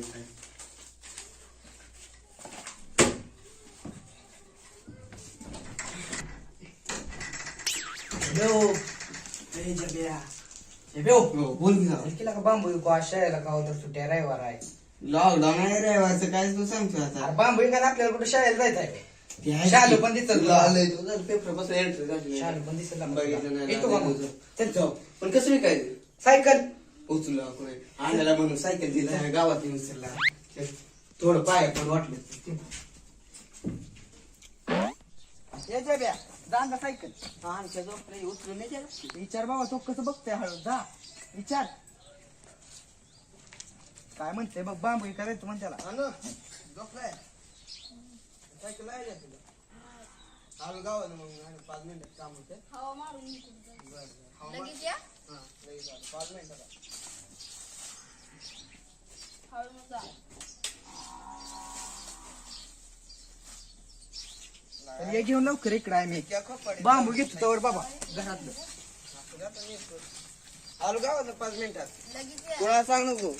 इथे. Hello. हो, बोल की केला का बांबू विकू आशायला का तर सुट्ट्या रविवार आहे लॉकडाऊन आहे रविवारचं काय तू सांगतो आता अरे बांबू विकायला आपल्याला कुठे शाळेला जायचं आहे ते आहे शालू की. पण दिसत तुला पेपर बसला entry झाली नाही. शालू पण दिसत बघितलं नाही, येतो का तुझं. चल जाऊ पण कसं विकायचं सायकल उचलला कोणी. आणायला म्हणून सायकल दिला गावात येऊन उचलला. चल, थोडं पाय पण वाटलं ये जब्या जा ना सायकल. आमच्या उचलून नाही गेला. विचार बाबा तो कसं बघतोय हळू जा विचार. काय म्हणते बघ बांबू करायचं म्हण त्याला झोपलाय सायकल आहे का तुला. आलो गावाला मग आणि पाच मिनिटात काम होते. हवा मारून. लगेच या? पाच मिनिटात हळू जा तर ये घेऊन लवकर इकडे मी. बांबू घेतो तवर बाबा घरातलं. आलो गावाला पाच मिनिटात. लगेच या कोणाला सांग नको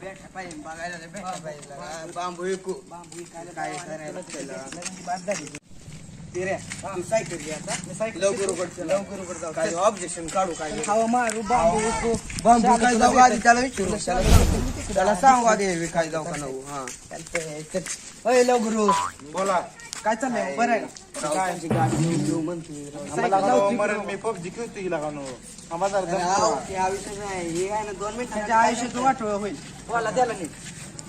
भेटा पाहिजे बघायला भेटा पाहिजे. बांबू विकू बांबू काय करायला करायला त्याला? लग्नाची बात झाली ते रे. तू सायकल घे आता. मी सायकल लवकर. लवकर उघड जाऊ. काय ऑब्जेक्शन काढू काय? हवा मारू बांबू बांबू काय जाऊ आधी त्याला विचारू. विचारू त्याला सांगू. त्याला सांगू आधी विकाय जाऊ का नको हा. अय लवकर बोला. काय चाललंय? बरं आहे. का? गाडी गाडी घेऊ म्हणतोय. मरण मी पबजी खेळतो हिला का नो आम्हाला हा विषय नाही. हे आहे ना दोन मिनिट त्याच्या आयुष्यात वाटोळ होईल. बोला त्याला नाही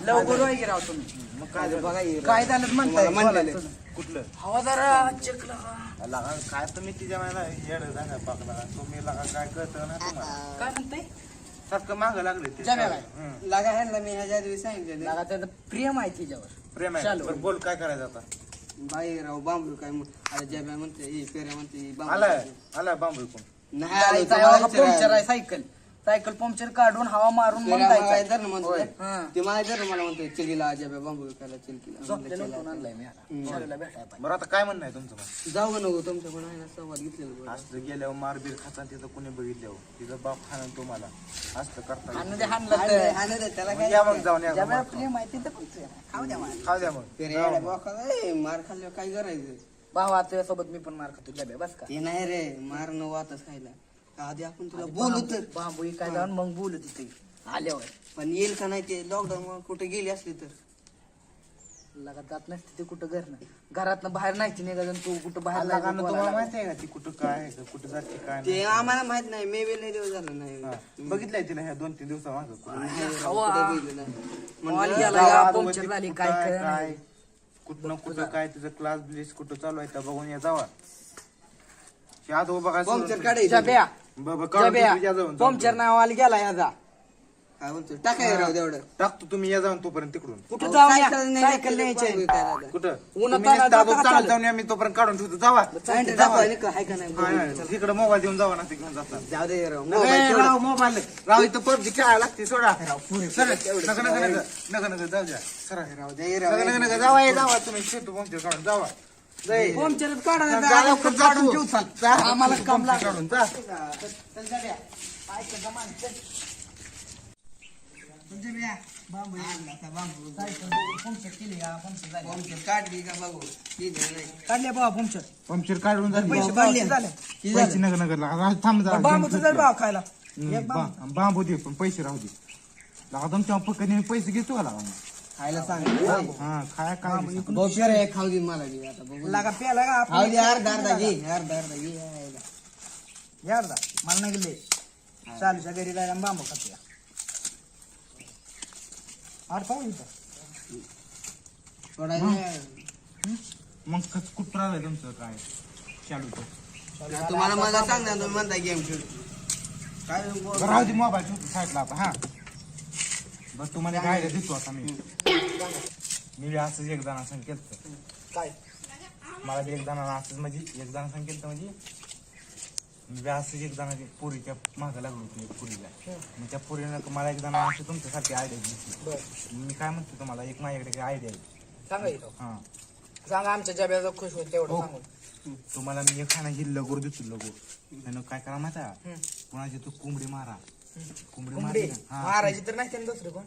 लवकर की राव तुम्ही. मग काय बघा हे काय झालं? म्हणताय. तुझं. कुठलं? हवा जरा चेक लगा लगा काय तुम्ही तिच्या वेळेला येड झाला पाकला तुम्ही लगा काय कळतं ना तुम्हाला? काय म्हणताय सारखं माग लागले ते जम्या काय? हं. लागा ह्यांना मी ह्याच्या आधी सांगितलेलं लगा त्याचं प्रेम आहे तिच्यावर. प्रेम आहे. चालू. बरं, बोल काय करायचं आता? बाई राव बांबू काय मग अरे जब्या म्हणते हे पेऱ्या म्हणते बांबू आलाय आलाय बांबू विकून नाही आलो पंक्चर. आहे सायकल. सायकल पंक्चर काढून हवा मारून मग पेऱ्या मला जायचं धर ना म्हणतो होय. ते. हं. धर ना मला म्हणतोय चिलीला जब्या बांबू विकायला चिलकीला झोपलेलं उठून आणलंय मी आता. शाळेला भेटायला पाहिजे. बरं आता काय म्हणणं आहे तुमचं मग? जाऊ नको तुमच्या पण आहे ना संवाद घेतलेलं बरं. असलं गेल्यावर मारबीर खाता तिथं कोणी बघितल्यावर तिचं बाप खाणं तुम्हाला असलं करता आणि ते हाणलं हाणलं- तर- हाणलं तर त्याला मग काय या मग जाऊन या मग. तिथं पण आहे. खाऊ द्या मला खाऊ द्या मग पेऱ्या जाऊ येड्या मग. बोकाला, ए, मार खाल्ल्यावर काय करायचं भावा तुझ्यासोबत मी पण मार खातो डब्या बस का ते नाही रे मार न वातच खायला आधी आपण तुला बोलू तर बांबू काय जाऊन मग बोलू तिथे आल्यावर. पण येईल का नाही ते लॉकडाऊन कुठे गेली असली तर? लगत जात नसते ते कुठं घर घरात बाहेर नाही ती निघाल तू कुठं बाहेर लगा जायचं ना तुम्हाला बोलायला. माहिती आहे का ती कुठं काय आहे का, कुठं जाते काय ते नाही? आम्हाला माहीत नाही. मे बी लय दिवस झालं नाही. हा. बघितलंय तिला ह्या दोन तीन दिवसा मागं नाही रे, हवा. कुठं गेली नाही. मॉल म्हणलं, गेला गावात या, वरती पंक्चर झाली कुठं काय काय? नाही. कुठं कुठं काय तुझं क्लास ब्लिस कुठं चालू आहे त्या बघून या जावा. आत उभा काय पंक्चर काढायचं. जब्या. बाबा काढून जब्या तुम्ही या जाऊन पंक्चर नावाला गेला ह्याचा काय म्हणतो टाकाय राव तेवढं टाकतो तुम्ही या जाऊन तोपर्यंत तिकडून. कुठं जाऊन या? सायकल नाही सायकल न्यायची. कुठं? उन्हात तुम्ही नुसतं चालत चालत. जाऊन या मी तोपर्यंत काढून ठेवतो. जावा. पॅन्ट दाखवा नाही का, हाय का नाही? तिकडे मोबाईल देऊन जावा ना ते घेऊन जाता. जाऊ दे राव. नाही, मोबाईल तेवढं. राव मोबाईल. राव इथं पबजी खेळायला लागते सोडा. सर नका नका नका नका नका जाऊ द्या. सरा राव दे राव नका नका नका जावा हे जावा तुम्ही. शेतू पंक्चर काढून जावा. काढा नाही तर काढून. ठेवू चाल. आम्हाला काम लागलं. चल. ऐक चल. म्हणजे बांबू सायकल पंक्चर केली का पंक्चर झाली पंक्चर काढली का बघू ती दे नाही काढले बाबा पंक्चर पंक्चर काढून झाली पैसे झाले पैसे नका नका लागा. राहू, थांब जरा. बांबूचं जर भाव खायला हम्म, एक बांबू. बा- बांबू दे पण पैसे राहू दे लागा तुमच्या पकडे पैसे घेतो का लागा खायला सांग. हा खाया काय खाऊ दे मला बी आता बघू लागा प्याला का खाऊ दे अर्धा घे अर्धा अर्धा घे यायला. यारदा मला नाही गेले. चालूच्या घरी जायला बांबू खाते आठ पाहू इथं. मग कस कुठं राहिलंय तुमचं काय? चालू तुम्हाला मला सांग ना तुम्ही म्हणता गेम खेळतो काय राहू दे मोबाईल साईडला आता हा. बस तुम्हाला आयडिया देतो आता मी. मी बी असंच एक जणा संकेत काय? मला बी एक जणांना असंच म्हणजे एक जणा संकेत म्हणजे मी बी असंच एक जणा पुरीच्या मागं लागलो होतो एक पुरीला. मग त्या पुरीनं मला एक जणा असं तुमच्यासाठी आयडिया दिली मी काय म्हणतो तुम्हाला एक माझ्याकडे आयडिया आहे. सांगा हा. सांगा आमच्या जब्याचा खुश होत तेवढं हो. सांगून. तुम्हाला मी एक खाना ही लगोर देतो लगोर. त्यानं काय करा माहिती. कोणाची तू कोंबडी मारा. कोंबडी कोंबडी? ना, हा. महाराजी तर नाही त्यांनी दुसरं कोण?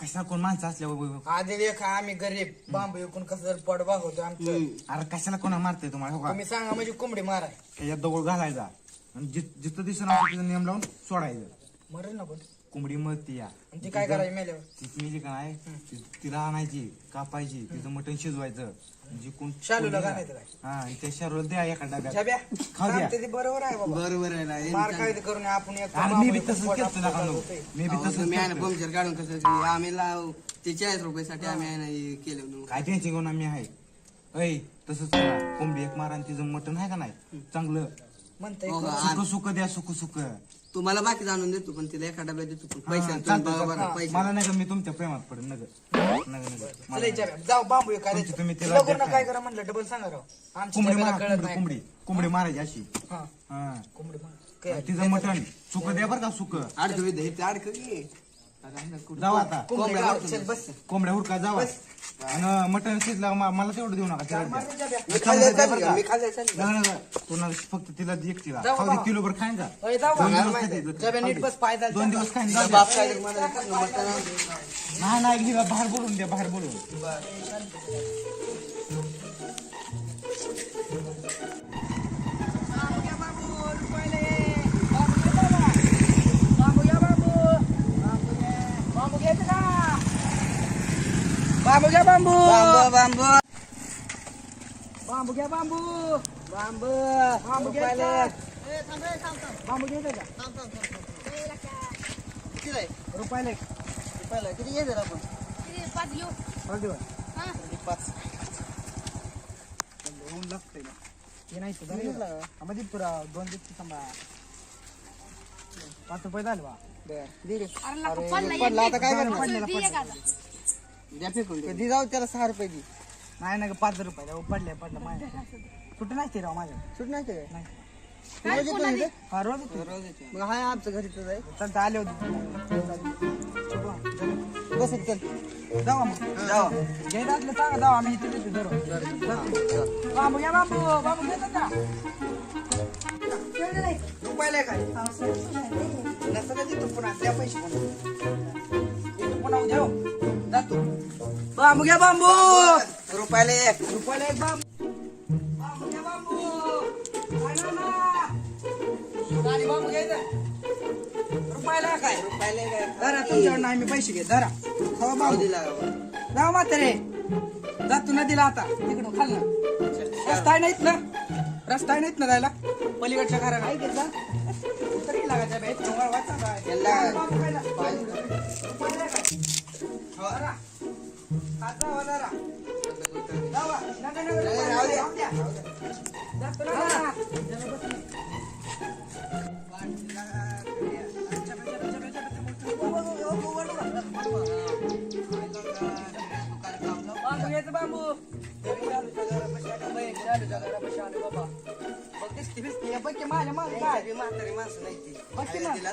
कशा कोण माणसं असल्यावर आधी लेखा आम्ही गरीब. बांबू विकून कसं जर पड होतो आमचं. अरे कशाला कोणा मारते तुम्हाला? हो का? तुम्ही सांगा म्हणजे कोंबडी माराय. त्याच्यात दगड घालायचा. आणि जित- जिथं दिसून तिथं नियम लावून सोडायचं. मरेल ना पण. कोंबडी मरते या आणि ती काय करायची मेल्यावर ती मी जी का नाही ती- तिला आणायची कापायची तिचं मटण शिजवायचं जी कोण शालूला घालायचं काय हा आणि त्या शरीराला द्या एका डब्यात जब्या खाऊ द्या. सांगते ते बरोबर आहे बाबा बरोबर आहे ना हे मार चांगलं. काय करून आपण एक आणि मी बी तसंच पोट केलं नो. होतंय. मी बी अहो, तसंच तुम्ही आहे ना. पंक्चर काढून कसं ते आम्ही लाव ते चाळीस रुपयासाठी आम्ही आहे ना हे केलं. काय टेन्शन घेऊन आम्ही आहे ऐ तसंच करा कोंबडी एक मारा आणि तिचं मटण आहे का नाही चांगलं म्हणतंय हो करून. का? सुक सुक द्या सुक सुक तुम्हाला बाकी जाणून देतो पण तिला एका डब्यात देतो. पण पैसे मला नाही का मी तुमच्या प्रेमात पडेल नगर. नगर नगर. चला मला जाऊ बांबू तुमची तुम्ही द्यायचं. तिला तिला करून द्या काय काय. करा म्हणलं डबल सांगा राव. आमच्या कोंबडी जब्याला मारा कळत कोंबडी नाही. कोंबडी. कोंबडी मारायची अशी. हा. हा. कोंबडी मारा. आणि काय? तिचं मटण. सुक द्या बरं का सुक. अडकं विद्या ते अडकं की. अरे आहे. ना, कुठं- जाऊ आता कोंबडी कोंबड्या गाव, मारतो चल बस कोंबड्या हुडका जावा आणि मटण शिजला मा- मला तेवढं देऊ नका तिला द्या. मारून जब्या. मी खाल्लं चांगलं चालेल बरं का? का? मी खाल्लं चालेल का? नाही, नाही, नाही. पुन्हा फक्त तिला एक तिला जाऊ खाऊ बाबा. दे किलोभर खाईन जाऊ दोन बाबा. दिवस खाते. जब्या नीट बस. पाय दोन दिवस खाईन. बाप काय मला. नाही नाही हिला बाहेर बोलून द्या बाहेर बोलून बांबू घ्या बांबू बांबू बांबू बांबू घ्या बांबू बांबू बांबू घ्यायचा बांबू घ्यायचा का किती आहे? रुपयाला एक. रुपयाला किती घ्यायचं रे आपण किती पाच घेऊ हळदी वर. पाच ऊन लागतंय ना. हे नाही तर पुरा दोन दिवस सांभाळा पाच रुपये झाले बा अरे पडला आता काय. करणार? द्या फेकून कधी जाऊ त्याला सहा रुपये दे. नाही ना ग, पाच रुपये. द्या. पडले पडलं माझ्या कुठे नाही ते राव माझ्या. सुट नाही. ते काय रोज येतो पुन्हा इथे? हा रोज येतो. रोज येतो. मग हाय आमचं घरी तर चल तर आले होते. बस इथे चल. जाऊ मग. जाऊ. सांगा जाऊ. आम्ही इथे बांबू बांबू. बांबू घेतात का रुपयाला काय नसतं का देतो पुन्हा द्या पैसे. पुन्हा उद्या. बांबू घ्या बांबू. रुपयाला एक. रुपयाला एक बांबू. बांबू घ्या बांबू. काय नाव ना? गाडी बांबू घ्यायचं रुपयाला काय रुपयाला. धरा तुमच्याकडनं आम्ही पैसे घे धरा. खावा भाव बांबू. दिला म्हातारे. जातो नदीला आता. तिकडून खाल्लं. रस्ता नाहीत ना रस्ता नाहीत ना जायला? पलीकडच्या लागायच्या बाई, चोंगळ वाचा बाई. त्याला- बाबू खायला.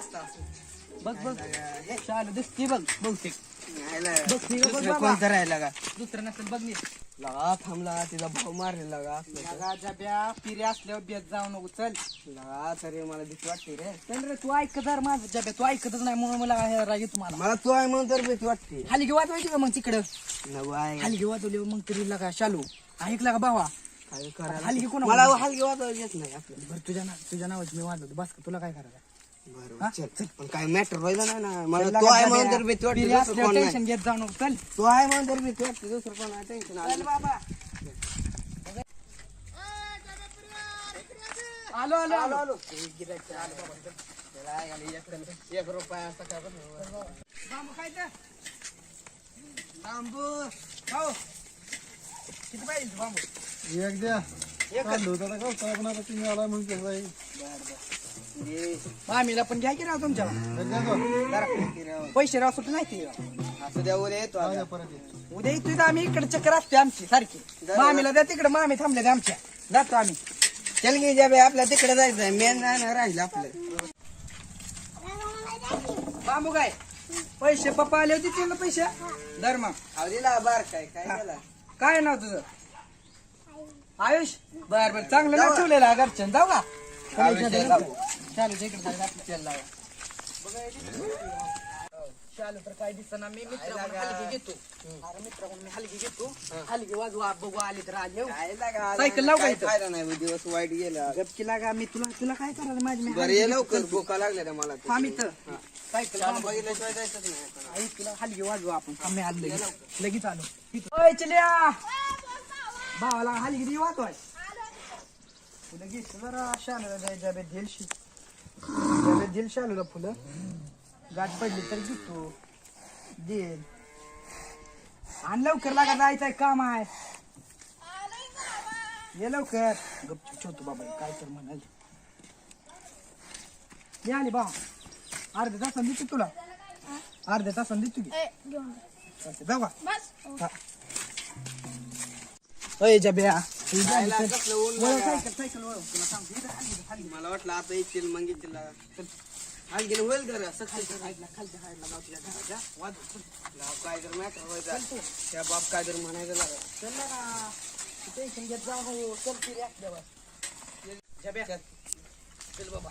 बघ बघ ती. शालू दिसती बघ बहुतेक. बघ, आहे, बघ बाबा. कोणतं राहिलं का? दुसरं नसेल बघ नीट लगा थांबला तिचा भाव मारलेला का. लगा जब्या पिरे असल्यावर बेत जाऊ नको चल. लगा तरी मला भीती वाटते रे. चल रे तू ऐक जर माझं जब्या तू ऐकतच नाही म्हणून मला हे राग येतो मला. मला तू आहे म्हणून तर भीती वाटते. हलगी वाजवायची का मग तिकडं? नको आहे. हलगी वाजवली मग तरी लगा शालू. ऐकला का भावा? काय करायला? हलगी कोणा मला हलगी वाजवायला येत नाही आपलं बरं तुझ्या ना तुझ्या नावाची मी वाजवतो. बस का तुला काय करायचं? बरं चल चल. पण काय मॅटर व्हायला नाही ना. मला तू आहे. म्हणून तर भीती वाटते पिरे दुसरं असल्यावर कोण नाही. टेन्शन घेत जाऊ नको चल. तू आहे म्हणून तर भीती वाटते दुसरं कोण आहे टेन्शन आलं. बाबा. आलो आलो. आलो आलो. एक रुपया बांबू खायचं बांबू. हो. किती पाहिजे बांबू? एक द्या. एक. चालू होता का साहेब आता तुम्ही आला म्हणून केलं जाईल मामीला पण घ्या की राव तुमच्या. पैसे राव सुट नाही ते. असं द्या उद्या येतो आता. उद्या इथं आम्ही इकडे चक्कर असते आमची सारखी. मामीला द्या तिकडे मामी थांबले आमच्या. जातो आम्ही. चल की जाबे आपल्या तिकडे जायचंय मेन नाही ना राहिलं आपलं. बांबू काय? पैसे पप्पा आले होते त्यांना पैसे? धर मग दिला बार काय काय केला? काय नाव तुझं? आयुष? बर बर चांगलं नाव ठेवलेलं आहे घरच्यानं. जाऊ का? आयुष, जाऊ. चालू इकडे जाऊ आपलं तेल लावा. हे? चालू तर काय दिसतं मी मित्र म्हणून हलगी घेतो. अरे मित्र म्हणून मी हलगी घेतो. हलगी वाजवा बघू आली तर आली हो. सायकल लाव का काय इथं? फायदा नाही दिवस वाईट गेला. गपकी लागा मी तुला तुला काय करायला माझी मी बरं हलगी ये घेतो, लवकर. भोका लागल्या मला थांब इथं. सायकल चालू लाव. बघितल्याशिवाय जायचंच नाही. आई तुला हलगी वाजवा आपण. आलो लगेच लगेच आलो. इथं. ओय चल्या! भावाला हलगी दे वाजवाय तुला घेतलं जरा शालूला द्यायच्या बे दिलशी दिल शालूला फुलं. गाठ पडली तर घेतो. देल आणि लवकर लागा जायचंय काम आहे. ये लवकर. गपचूप ठेवतो बाबा हे काय तर म्हणाल. ये आली बा. अर्ध्या तासानं देतो तुला. अर्ध्या तासानं देतो की. जाऊ का बस. अय जब्या. मला वाटलं आता येतील मग येतील हाल गेलं होईल घर. खायला खालच्या घराच्या वाजव काय तर मॅटर व्हायचा त्या बाप काय तर म्हणायचं लागलं चल ना. टेन्शन घेत जाऊ हो. चल जब्या बाबा.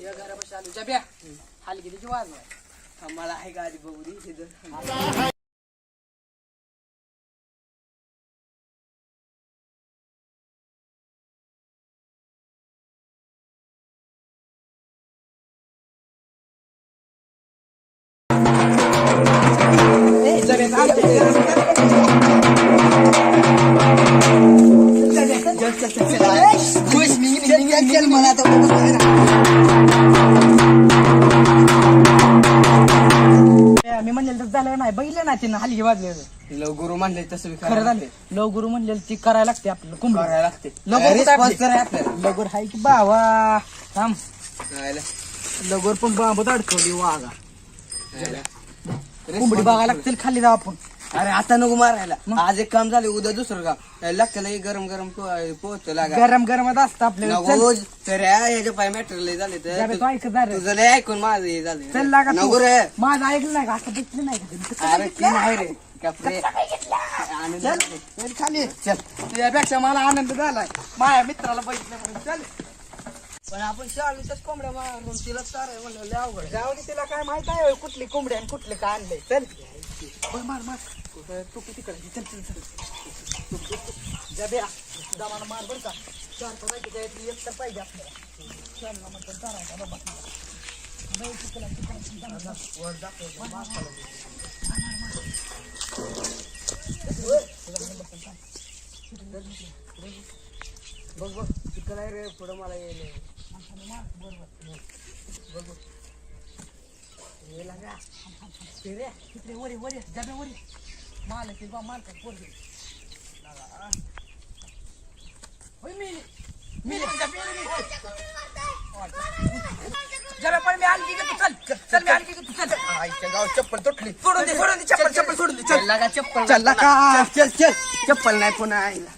या घरापाशी आलो. जब्या हाल गेली की वाजवाय मला आहे का आधी बघू दे मी- म्हणलेलं तर झालं नाही? तिनं हलगी वाजले लो गुरु म्हणले तसं बी खरं झालं. लव गुरु म्हणलेलं ती करायला लागते आपल्याला करायला लागते. लगोर कुठं Response आपली? तर आहे आपल्याला लगोर हाय की बावा थांब. राहायला. लगोर पण बाबत अडकवली वागा राहायला. कोंबडी बघायला लागतील खाली जाऊ आपण. अरे आता नको मारायला. आज एक काम झालं उद्या दुसरं काम. लागतं लई गरम गरम पोहोच लागा. गरम गरमच असतं आपल्याला. चल, तर ह्याच्या पाय मॅटर लय झाले तर. जरा तू ऐकत जा रे. तुझं लय ऐकून माझं हे झालं. चल लागा तू. नको रे. माझं ऐकलं नाही का? असं बघितलं नाही का? अरे ती नाही रे. कपडे. आनंद चल. चल खाली. चल. तुझ्यापेक्षा मला आनंद झालाय. माझ्या मित्राला बघितलं म्हणून. चल. पण आपण शाळेतच कोंबड्या मारून तिला चाराय म्हणलं लय अवघड. जाऊ दे तिला काय माहीत आहे होय, कुठली कोंबडी आणि कुठले काय आणलंय. चल. मार मार. कुठं तू किती करायची चल चल चल जा जब्या दामाला मार बरं का चार तर पाहिजे त्यातली एक तर पाहिजे आपल्याला चल ना म्हणतो चारायचा बाबा वर जातोय, मार, बघ बघ तिकडं आहे रे पुढं मला येईल. बघ रे, तिकडे वर ये, वर ये, जाबे वर बा, पोरगी. होय, पण मी का? चल, चल, मी का तू? चल. आईच्या गाव चप्पल तुटली सोडून दे, सोडून दे, चप्पल, चप्पल सोडून दे, चल. चल लागा चप्पल चल, लागा. चल चल चप्पल नाही पुन्हा आईला.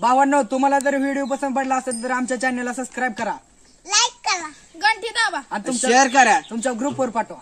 भावांनो तुम्हाला जर व्हिडिओ पसंत पडला असेल तर आमच्या चॅनलला सबस्क्राईब करा लाईक करा घंटी दाबा आणि तुमच्या शेअर करा तुमच्या ग्रुपवर पाठवा